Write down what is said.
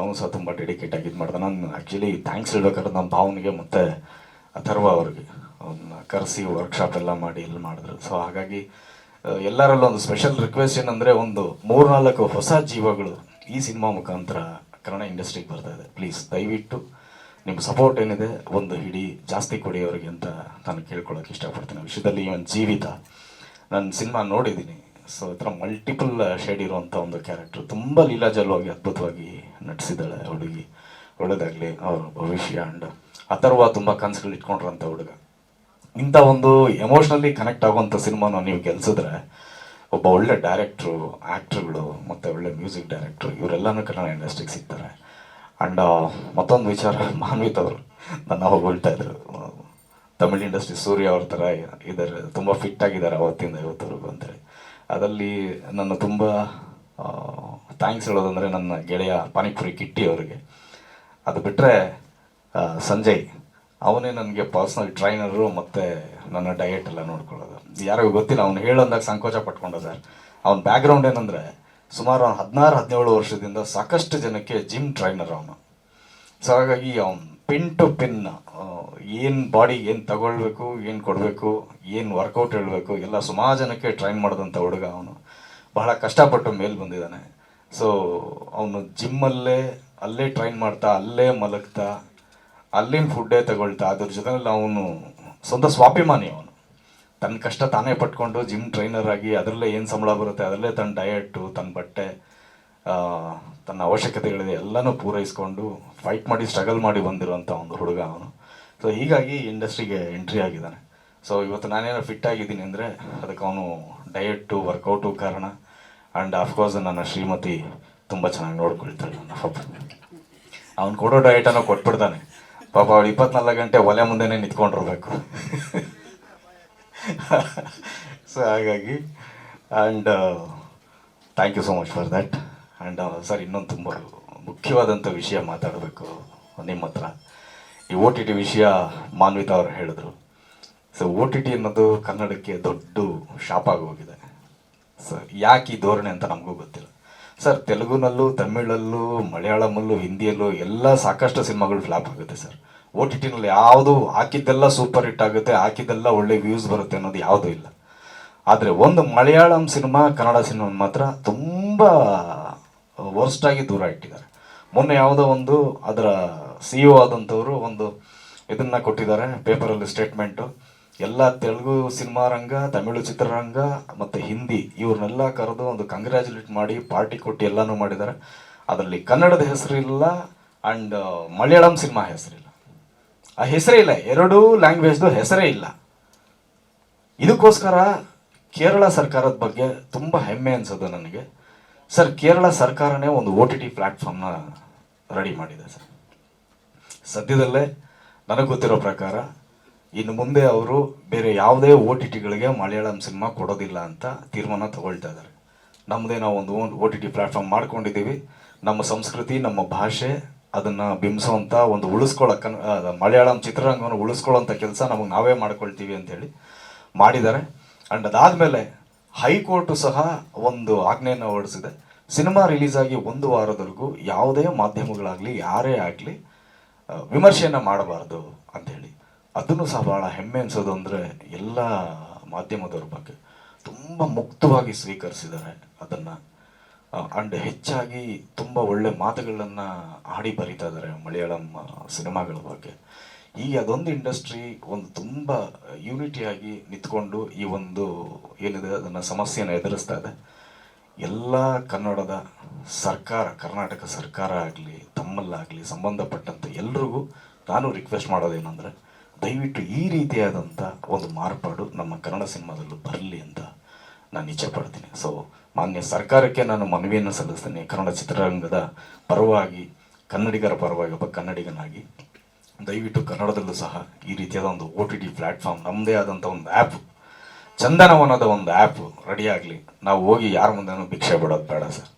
ಅವನು ಸಹ ತುಂಬ ಡೆಡಿಕೇಟ್ ಇದು ಮಾಡ್ದೆ. ನಾನು ಆ್ಯಕ್ಚುಲಿ ಥ್ಯಾಂಕ್ಸ್ ಹೇಳ್ಬೇಕಾದ್ರೆ ನಮ್ಮ ಭಾವನಿಗೆ ಮತ್ತು ಅಥರ್ವ ಅವ್ರಿಗೆ. ಅವನ್ನ ಕರೆಸಿ ವರ್ಕ್ಶಾಪ್ ಎಲ್ಲ ಮಾಡಿ ಇಲ್ಲಿ ಮಾಡಿದ್ರು. ಸೊ ಹಾಗಾಗಿ ಎಲ್ಲರಲ್ಲೂ ಒಂದು ಸ್ಪೆಷಲ್ ರಿಕ್ವೆಸ್ಟ್ ಏನಂದರೆ ಒಂದು ಮೂರ್ನಾಲ್ಕು ಹೊಸ ಜೀವಗಳು ಈ ಸಿನಿಮಾ ಮುಖಾಂತರ ಕನ್ನಡ ಇಂಡಸ್ಟ್ರಿಗೆ ಬರ್ತಾ ಇದೆ. ಪ್ಲೀಸ್ ದಯವಿಟ್ಟು ನಿಮ್ಮ ಸಪೋರ್ಟ್ ಏನಿದೆ ಒಂದು ಹಿಡಿ ಜಾಸ್ತಿ ಕೊಡಿ ಅವರಿಗೆ ಅಂತ ನಾನು ಕೇಳ್ಕೊಳ್ಳೋಕೆ ಇಷ್ಟಪಡ್ತೀನಿ. ವಿಷಯದಲ್ಲಿ ಒಂದು ಜೀವಿತ. ನಾನು ಸಿನಿಮಾ ನೋಡಿದ್ದೀನಿ ಸೊ ಈ ಥರ ಮಲ್ಟಿಪಲ್ ಶೇಡ್ ಇರುವಂಥ ಒಂದು ಕ್ಯಾರೆಕ್ಟರ್ ತುಂಬ ಲೀಲಾಜಲವಾಗಿ ಅದ್ಭುತವಾಗಿ ನಟಿಸಿದ್ದಾಳೆ ಹುಡುಗಿ. ಒಳ್ಳೇದಾಗಲಿ ಅವ್ರ ಭವಿಷ್ಯ ಆ್ಯಂಡ್ ಅಥರ್ವ ತುಂಬ ಕನಸುಗಳು ಇಟ್ಕೊಂಡಿರೋಂಥ ಹುಡುಗ. ಇಂಥ ಒಂದು ಎಮೋಷ್ನಲಿ ಕನೆಕ್ಟ್ ಆಗುವಂಥ ಸಿನಿಮಾನ ನೀವು ಗೆಲ್ಸಿದ್ರೆ ಒಬ್ಬ ಒಳ್ಳೆ ಡೈರೆಕ್ಟ್ರು ಆ್ಯಕ್ಟ್ರುಗಳು ಮತ್ತು ಒಳ್ಳೆ ಮ್ಯೂಸಿಕ್ ಡೈರೆಕ್ಟ್ರು ಇವರೆಲ್ಲನೂ ಕನ್ನಡ ಇಂಡಸ್ಟ್ರಿಗೆ ಸಿಗ್ತಾರೆ. ಆ್ಯಂಡ್ ಮತ್ತೊಂದು ವಿಚಾರ, ಮಾನ್ವಿತ್ ಅವರು. ನನ್ನ ಹೊಗಳ್ತಾ ಇದ್ರು. ತಮಿಳ್ ಇಂಡಸ್ಟ್ರಿ ಸೂರ್ಯ ಅವ್ರ ಥರ ಇದ್ದಾರೆ, ತುಂಬ ಫಿಟ್ ಆಗಿದ್ದಾರೆ ಅವತ್ತಿಂದ ಇವತ್ತವರೆಗೂ ಅಂತೇಳಿ. ಅದರಲ್ಲಿ ನನ್ನ ತುಂಬ ಥ್ಯಾಂಕ್ಸ್ ಹೇಳೋದಂದರೆ ನನ್ನ ಗೆಳೆಯ ಪಾನಿಪುರಿ ಕಿಟ್ಟಿ ಅವರಿಗೆ. ಅದು ಬಿಟ್ಟರೆ ಸಂಜಯ್, ಅವನೇ ನನಗೆ ಪರ್ಸ್ನಲ್ ಟ್ರೈನರು ಮತ್ತು ನನ್ನ ಡಯೆಟ್ ಎಲ್ಲ ನೋಡ್ಕೊಳ್ಳೋದು. ಯಾರಿಗೂ ಗೊತ್ತಿಲ್ಲ, ಅವ್ನು ಹೇಳೋದಾಗ ಸಂಕೋಚ ಪಟ್ಕೊಂಡ ಸರ್ ಅವ್ನ ಬ್ಯಾಕ್ಗ್ರೌಂಡ್ ಏನಂದರೆ, ಸುಮಾರು ಅವ್ನು ಹದಿನಾರು, ಹದಿನೇಳು ವರ್ಷದಿಂದ ಸಾಕಷ್ಟು ಜನಕ್ಕೆ ಜಿಮ್ ಟ್ರೈನರ್ ಅವನು. ಸೊ ಹಾಗಾಗಿ ಅವ್ನು ಪಿನ್ ಟು ಪಿನ್ ಏನು ಬಾಡಿ ಏನು ತಗೊಳ್ಬೇಕು, ಏನು ಕೊಡಬೇಕು, ಏನು ವರ್ಕೌಟ್ ಹೇಳಬೇಕು, ಎಲ್ಲ ಸುಮಾರು ಜನಕ್ಕೆ ಟ್ರೈನ್ ಮಾಡಿದಂಥ ಹುಡುಗ ಅವನು. ಬಹಳ ಕಷ್ಟಪಟ್ಟು ಮೇಲೆ ಬಂದಿದ್ದಾನೆ. ಸೊ ಅವನು ಜಿಮ್ಮಲ್ಲೇ ಅಲ್ಲೇ ಟ್ರೈನ್ ಮಾಡ್ತಾ, ಅಲ್ಲೇ ಮಲಗ್ತಾ, ಅಲ್ಲಿನ ಫುಡ್ಡೇ ತಗೊಳ್ತಾ, ಅದ್ರ ಜೊತೆಯಲ್ಲಿ ಅವನು ಸ್ವಂತ ಸ್ವಾಭಿಮಾನಿ ಅವನು. ತನ್ನ ಕಷ್ಟ ತಾನೇ ಪಟ್ಕೊಂಡು ಜಿಮ್ ಟ್ರೈನರ್ ಆಗಿ ಅದರಲ್ಲೇ ಏನು ಸಂಬಳ ಬರುತ್ತೆ, ಅದರಲ್ಲೇ ತನ್ನ ಡಯಟು ತನ್ನ ಬಟ್ಟೆ ತನ್ನ ಅವಶ್ಯಕತೆಗಳಿದೆ ಎಲ್ಲನೂ ಪೂರೈಸ್ಕೊಂಡು ಫೈಟ್ ಮಾಡಿ ಸ್ಟ್ರಗಲ್ ಮಾಡಿ ಬಂದಿರುವಂಥ ಒಂದು ಹುಡುಗ ಅವನು. ಸೊ ಹೀಗಾಗಿ ಇಂಡಸ್ಟ್ರಿಗೆ ಎಂಟ್ರಿ ಆಗಿದ್ದಾನೆ. ಸೊ ಇವತ್ತು ನಾನೇನೋ ಫಿಟ್ ಆಗಿದ್ದೀನಿ ಅಂದರೆ ಅದಕ್ಕೆ ಅವನು ಡಯಟು ವರ್ಕೌಟು ಕಾರಣ. ಆ್ಯಂಡ್ ಅಫ್ಕೋರ್ಸ್ ನನ್ನ ಶ್ರೀಮತಿ ತುಂಬ ಚೆನ್ನಾಗಿ ನೋಡ್ಕೊಳ್ತಾಳೆ ನನ್ನ ಪಾಪ ಅವ್ನು ಕೊಡೋ ಡಯಟನ್ನು ಕೊಟ್ಬಿಡ್ತಾನೆ. ಪಾಪ ಅವಳು ಇಪ್ಪತ್ನಾಲ್ಕು ಗಂಟೆ ಒಲೆ ಮುಂದೆನೇ ನಿಂತ್ಕೊಂಡಿರ್ಬೇಕು. ಸೊ ಹಾಗಾಗಿ and thank you so much for that and sir, ಇನ್ನೊಂದು ತುಂಬ ಮುಖ್ಯವಾದಂಥ ವಿಷಯ ಮಾತಾಡಬೇಕು ನಿಮ್ಮ ಹತ್ರ. ಈ ಒ ಟಿ ಟಿ ವಿಷಯ ಮಾನ್ವಿತಾ ಅವರು ಹೇಳಿದ್ರು. ಸೊ ಒ ಟಿ ಟಿ ಅನ್ನೋದು ಕನ್ನಡಕ್ಕೆ ದೊಡ್ಡ ಶಾಪ್ ಹೋಗಿದೆ ಸರ್ ಯಾಕೆ ಈ ಧೋರಣೆ ಅಂತ ನಮಗೂ ಗೊತ್ತಿಲ್ಲ. ಸರ್ ತೆಲುಗುನಲ್ಲೂ, ತಮಿಳಲ್ಲೂ, ಮಲಯಾಳಮಲ್ಲೂ, ಹಿಂದಿಯಲ್ಲೂ ಎಲ್ಲ ಸಾಕಷ್ಟು ಸಿನಿಮಾಗಳು ಫ್ಲಾಪ್ ಆಗುತ್ತೆ ಸರ್ ಒ ಟಿ ಟಿನಲ್ಲಿ ಯಾವುದು ಹಾಕಿದ್ದೆಲ್ಲ ಸೂಪರ್ ಹಿಟ್ ಆಗುತ್ತೆ, ಹಾಕಿದ್ದೆಲ್ಲ ಒಳ್ಳೆ ವ್ಯೂಸ್ ಬರುತ್ತೆ ಅನ್ನೋದು ಯಾವುದೂ ಇಲ್ಲ. ಆದರೆ ಒಂದು ಮಲಯಾಳಂ ಸಿನಿಮಾ, ಕನ್ನಡ ಸಿನಿಮಾ ಮಾತ್ರ ತುಂಬ ವರ್ಸ್ಟಾಗಿ ದೂರ ಇಟ್ಟಿದ್ದಾರೆ. ಮೊನ್ನೆ ಯಾವುದೋ ಒಂದು ಅದರ ಸಿ ಒ ಆದಂಥವರು ಒಂದು ಇದನ್ನ ಕೊಟ್ಟಿದ್ದಾರೆ, ಪೇಪರಲ್ಲಿ ಸ್ಟೇಟ್ಮೆಂಟು. ಎಲ್ಲ ತೆಲುಗು ಸಿನಿಮಾ ರಂಗ, ತಮಿಳು ಚಿತ್ರರಂಗ ಮತ್ತು ಹಿಂದಿ ಇವ್ರನ್ನೆಲ್ಲ ಕರೆದು ಒಂದು ಕಂಗ್ರ್ಯಾಚುಲೇಟ್ ಮಾಡಿ, ಪಾರ್ಟಿ ಕೊಟ್ಟು ಎಲ್ಲನೂ ಮಾಡಿದ್ದಾರೆ. ಅದರಲ್ಲಿ ಕನ್ನಡದ ಹೆಸರಿಲ್ಲ ಆ್ಯಂಡ್ ಮಲಯಾಳಂ ಸಿನಿಮಾ ಹೆಸರಿಲ್ಲ. ಆ ಹೆಸರೇ ಇಲ್ಲ, ಎರಡೂ ಲ್ಯಾಂಗ್ವೇಜ್ದು ಹೆಸರೇ ಇಲ್ಲ. ಇದಕ್ಕೋಸ್ಕರ ಕೇರಳ ಸರ್ಕಾರದ ಬಗ್ಗೆ ತುಂಬ ಹೆಮ್ಮೆ ಅನಿಸೋದು ನನಗೆ. ಸರ್, ಕೇರಳ ಸರ್ಕಾರನೇ ಒಂದು ಓ ಟಿ ಟಿ ಪ್ಲ್ಯಾಟ್ಫಾರ್ಮ್ನ ರೆಡಿ ಮಾಡಿದೆ ಸರ್. ಸದ್ಯದಲ್ಲೇ ನನಗೆ ಗೊತ್ತಿರೋ ಪ್ರಕಾರ ಇನ್ನು ಮುಂದೆ ಅವರು ಬೇರೆ ಯಾವುದೇ ಓ ಟಿ ಟಿಗಳಿಗೆ ಮಲಯಾಳಂ ಸಿನಿಮಾ ಕೊಡೋದಿಲ್ಲ ಅಂತ ತೀರ್ಮಾನ ತಗೊಳ್ತಾ ಇದ್ದಾರೆ. ನಮ್ಮದೇ ನಾವು ಒಂದು ಓ ಟಿ ಟಿ ಪ್ಲ್ಯಾಟ್ಫಾರ್ಮ್ ಮಾಡ್ಕೊಂಡಿದ್ದೀವಿ. ನಮ್ಮ ಸಂಸ್ಕೃತಿ, ನಮ್ಮ ಭಾಷೆ ಅದನ್ನು ಬಿಂಬಿಸುವಂಥ ಒಂದು ಉಳಿಸ್ಕೊಳ್ಳೋ ಕನ್ ಮಲಯಾಳಂ ಚಿತ್ರರಂಗವನ್ನು ಉಳಿಸ್ಕೊಳ್ಳೋಂಥ ಕೆಲಸ ನಮಗೆ ನಾವೇ ಮಾಡ್ಕೊಳ್ತೀವಿ ಅಂತೇಳಿ ಮಾಡಿದ್ದಾರೆ. ಆ್ಯಂಡ್ ಅದಾದಮೇಲೆ ಹೈಕೋರ್ಟು ಸಹ ಒಂದು ಆಜ್ಞೆಯನ್ನು ಹೊರಡಿಸಿದೆ. ಸಿನಿಮಾ ರಿಲೀಸ್ ಆಗಿ ಒಂದು ವಾರದವರೆಗೂ ಯಾವುದೇ ಮಾಧ್ಯಮಗಳಾಗಲಿ, ಯಾರೇ ಆಗಲಿ ವಿಮರ್ಶೆಯನ್ನು ಮಾಡಬಾರ್ದು ಅಂಥೇಳಿ. ಅದನ್ನು ಸಹ ಭಾಳ ಹೆಮ್ಮೆ ಅನಿಸೋದು ಅಂದರೆ ಎಲ್ಲ ಮಾಧ್ಯಮದವ್ರ ಬಗ್ಗೆ. ತುಂಬ ಮುಕ್ತವಾಗಿ ಸ್ವೀಕರಿಸಿದ್ದಾರೆ ಅದನ್ನು. ಆ್ಯಂಡ್ ಹೆಚ್ಚಾಗಿ ತುಂಬ ಒಳ್ಳೆ ಮಾತುಗಳನ್ನು ಆಡಿ ಬರಿತಾ ಇದ್ದಾರೆ ಮಲಯಾಳಂ ಸಿನಿಮಾಗಳ ಬಗ್ಗೆ. ಈ ಅದೊಂದು ಇಂಡಸ್ಟ್ರಿ ಒಂದು ತುಂಬ ಯೂನಿಟಿಯಾಗಿ ನಿಂತ್ಕೊಂಡು ಈ ಒಂದು ಏನಿದೆ, ಅದನ್ನು ಸಮಸ್ಯೆಯನ್ನು ಎದುರಿಸ್ತಾ ಇದೆ. ಎಲ್ಲ ಕನ್ನಡದ ಸರ್ಕಾರ, ಕರ್ನಾಟಕ ಸರ್ಕಾರ ಆಗಲಿ, ತಮ್ಮಲ್ಲಾಗಲಿ ಸಂಬಂಧಪಟ್ಟಂಥ ಎಲ್ರಿಗೂ ನಾನು ರಿಕ್ವೆಸ್ಟ್ ಮಾಡೋದೇನೆಂದರೆ, ದಯವಿಟ್ಟು ಈ ರೀತಿಯಾದಂಥ ಒಂದು ಮಾರ್ಪಾಡು ನಮ್ಮ ಕನ್ನಡ ಸಿನಿಮಾದಲ್ಲೂ ಬರಲಿ ಅಂತ ನಾನು ಇಚ್ಛೆ ಪಡ್ತೀನಿ. ಸೊ ಮಾನ್ಯ ಸರ್ಕಾರಕ್ಕೆ ನಾನು ಮನವಿಯನ್ನು ಸಲ್ಲಿಸ್ತೀನಿ. ಕನ್ನಡ ಚಿತ್ರರಂಗದ ಪರವಾಗಿ, ಕನ್ನಡಿಗರ ಪರವಾಗಿ, ಒಬ್ಬ ಕನ್ನಡಿಗನಾಗಿ ದಯವಿಟ್ಟು ಕನ್ನಡದಲ್ಲೂ ಸಹ ಈ ರೀತಿಯಾದ ಒಂದು ಓ ಟಿ ಟಿ ಪ್ಲ್ಯಾಟ್ಫಾರ್ಮ್ ನಮ್ಮದೇ ಆದಂಥ ಒಂದು ಆ್ಯಪ್ ಚಂದನವನದ ಒಂದು ಆ್ಯಪ್ ರೆಡಿ ಆಗಲಿ. ನಾವು ಹೋಗಿ ಯಾರ ಮುಂದೆನೂ ಭಿಕ್ಷೆ ಬಿಡೋದು ಬೇಡ ಸರ್.